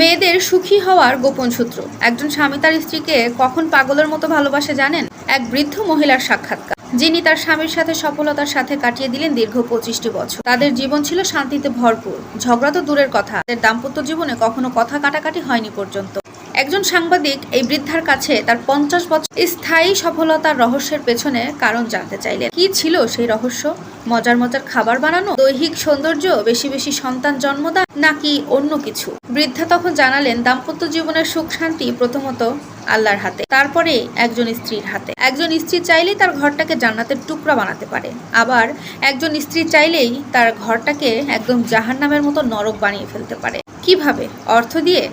মেয়েদের সুখী হওয়ার গোপন সূত্র। একজন স্বামী তার স্ত্রীকে কখন পাগলের মতো ভালোবাসে জানেন? এক বৃদ্ধ মহিলার সাক্ষাৎকার, যিনি তার স্বামীর সাথে সফলতার সাথে কাটিয়ে দিলেন দীর্ঘ পঁচিশটি বছর। তাদের জীবন ছিল শান্তিতে ভরপুর, ঝগড়া তো দূরের কথা। তাদের দাম্পত্য জীবনে কখনো কথা কাটাকাটি হয়নি পর্যন্ত। একজন সাংবাদিক এই বৃদ্ধার কাছে তার পঞ্চাশ বছর স্থায়ী সফলতার রহস্যের পেছনে কারণ জানতে চাইলেন। কি ছিল সেই রহস্য? মজার মজার খাবার বানানো? দৈহিক সৌন্দর্য? বেশি বেশি সন্তান জন্মদান নাকি অন্য কিছু? বৃদ্ধা তখন জানালেন, দাম্পত্য জীবনের সুখ শান্তি প্রথমত আল্লাহর হাতে, তারপরে একজন স্ত্রীর হাতে। একজন স্ত্রী চাইলেই তার ঘরটাকে জান্নাতের টুকরা বানাতে পারে। আবার একজন স্ত্রী চাইলেই তার ঘরটাকে একদম জাহান্নামের মতো নরক বানিয়ে ফেলতে পারে। কীভাবে? অর্থ দিয়ে?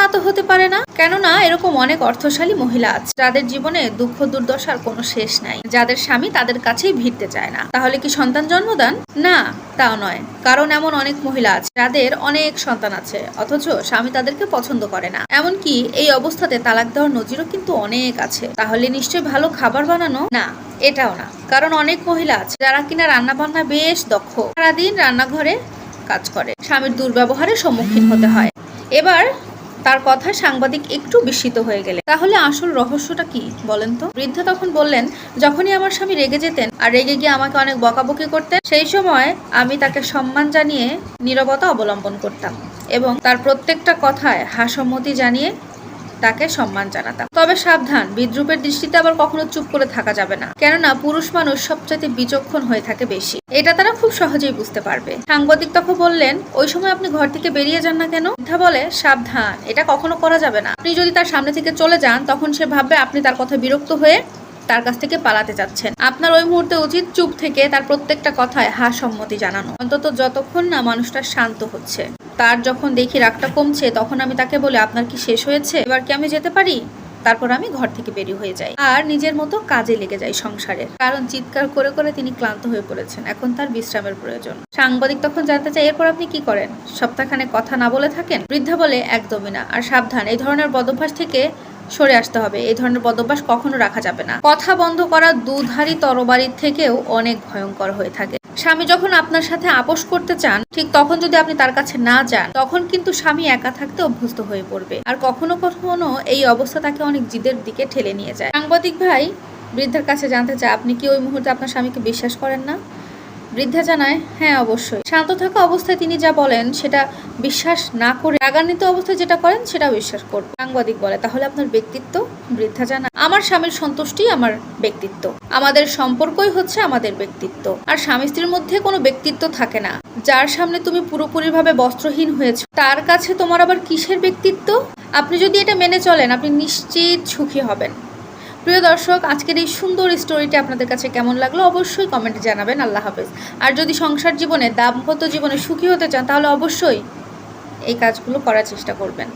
তা তো হতে পারে না। কেননা, এরকম অনেক অর্থশালী মহিলা আছে, যাদের জীবনে দুঃখ, দুর্দশার কোনো শেষ নাই। যাদের স্বামী তাদের কাছেই ভিড়তে চায় না। তাহলে কি সন্তান জন্মদান? না, তাও নয়। কারণ এমন অনেক মহিলা আছে, যাদের অনেক সন্তান আছে, অথচ স্বামী তাদেরকে পছন্দ করে না। এমনকি এই অবস্থাতে তালাক দেওয়ার নজিরও কিন্তু অনেক আছে। তাহলে নিশ্চয়ই ভালো খাবার বানানো? না, এটাও না। কারণ অনেক মহিলা আছে, যারা কিনা রান্না বান্না বেশ দক্ষ। সারাদিন রান্নাঘরে কাজ করে। স্বামীর দুর্ব্যবহারের সম্মুখীন হতে হয়। এবার তার কথায় সাংবাদিক একটু বিস্মিত হয়ে গেলে তাহলে আসল রহস্যটা কি, বলেন তো? বৃদ্ধা তখন বললেন, যখনই আমার স্বামী রেগে যেতেন আর রেগে গিয়ে আমাকে অনেক বকাবকি করতেন, সেই সময় আমি তাকে সম্মান জানিয়ে নিরবতা অবলম্বন করতাম এবং তার প্রত্যেকটা কথায় হাসম্মতি জানিয়ে তাকে সম্মান জানাতাম। তবে সাবধান, বিদ্রুপের দৃষ্টিতে আবার কখনো চুপ করে থাকা যাবে না। কেননা, পুরুষ মানুষ সবচাইতে বিচক্ষণ হয়ে থাকে বেশি। এটা তারা খুব সহজেই বুঝতে পারবে। সাংবাদিক তখন বললেন, ওই সময় আপনি ঘর থেকে বেরিয়ে যান না কেন? বৃদ্ধা বলে, সাবধান, এটা কখনো করা যাবে না। আপনি যদি তার সামনে থেকে চলে যান, তখন সে ভাববে আপনি তার কথা বিরক্ত হয়ে তার কাছ থেকে পালাতে যাচ্ছেন। আপনার ওই মুহূর্তে উচিত চুপ থেকে তার প্রত্যেকটা কথায় হা সম্মতি জানানো। অন্তত যতক্ষণ না মানুষটা শান্ত হচ্ছে। তার যখন দেখি রাগটা কমছে, তখন আমি তাকে বলে, আপনার কি শেষ হয়েছে? এবার কি আমি যেতে পারি? তারপর আমি ঘর থেকে বেরিয়ে হয়ে যাই। আর নিজের মতো কাজে লেগে যাই সংসারে কারণ চিৎকার করে করে তিনি ক্লান্ত হয়ে পড়েছেন। এখন তার বিশ্রামের প্রয়োজন। সাংবাদিক তখন জানতে চাই এরপর আপনি কি করেন? সপ্তাহখানে কথা না বলে থাকেন? বৃদ্ধা বলে, একদমই না। আর সাবধান, এই ধরনের বদভ্যাস থেকে সরে আসতে হবে। এই ধরনের বদভ্যাস কখনো রাখা যাবে না। কথা বন্ধ করা দুধারী তরবারির থেকেও অনেক ভয়ঙ্কর হয়ে থাকে। স্বামী যখন আপনার সাথে আপোষ করতে চান, ঠিক তখন যদি আপনি তার কাছে না যান, তখন কিন্তু স্বামী একা থাকতে অভ্যস্ত হয়ে পড়বে। আর কখনো কখনো এই অবস্থা তাকে অনেক জিদের দিকে ঠেলে নিয়ে যায়। সাংবাদিক ভাই, বৃদ্ধার কাছে জানতে চায়, আপনি কি ওই মুহূর্তে আপনার স্বামীকে বিশ্বাস করেন না? বৃদ্ধা জানায় হ্যাঁ অবশ্যই। শান্ত থাকা অবস্থায় তিনি যা বলেন, সেটা বিশ্বাস না করে রাগান্বিত অবস্থায় যেটা করেন, সেটা বিশ্বাস করব। সাংবাদিক বলে, তাহলে আপনার ব্যক্তিত্ব? বৃদ্ধা জানা আমার স্বামীর সন্তুষ্টি আমার ব্যক্তিত্ব। আমাদের সম্পর্কই হচ্ছে আমাদের ব্যক্তিত্ব। আর স্বামী স্ত্রীর মধ্যে কোনো ব্যক্তিত্ব থাকে না। যার সামনে তুমি পুরোপুরিভাবে বস্ত্রহীন হয়েছ, তার কাছে তোমার আবার কিসের ব্যক্তিত্ব? আপনি যদি এটা মেনে চলেন, আপনি নিশ্চিত সুখী হবেন। প্রিয় দর্শক, আজকের এই সুন্দর স্টোরিটি আপনাদের কাছে কেমন লাগল অবশ্যই কমেন্টে জানাবেন। আল্লাহ হাফেজ। আর যদি সংসার জীবনে দাম্পত্য জীবনে সুখী হতে চান, তাহলে অবশ্যই এই কাজগুলো করার চেষ্টা করবেন।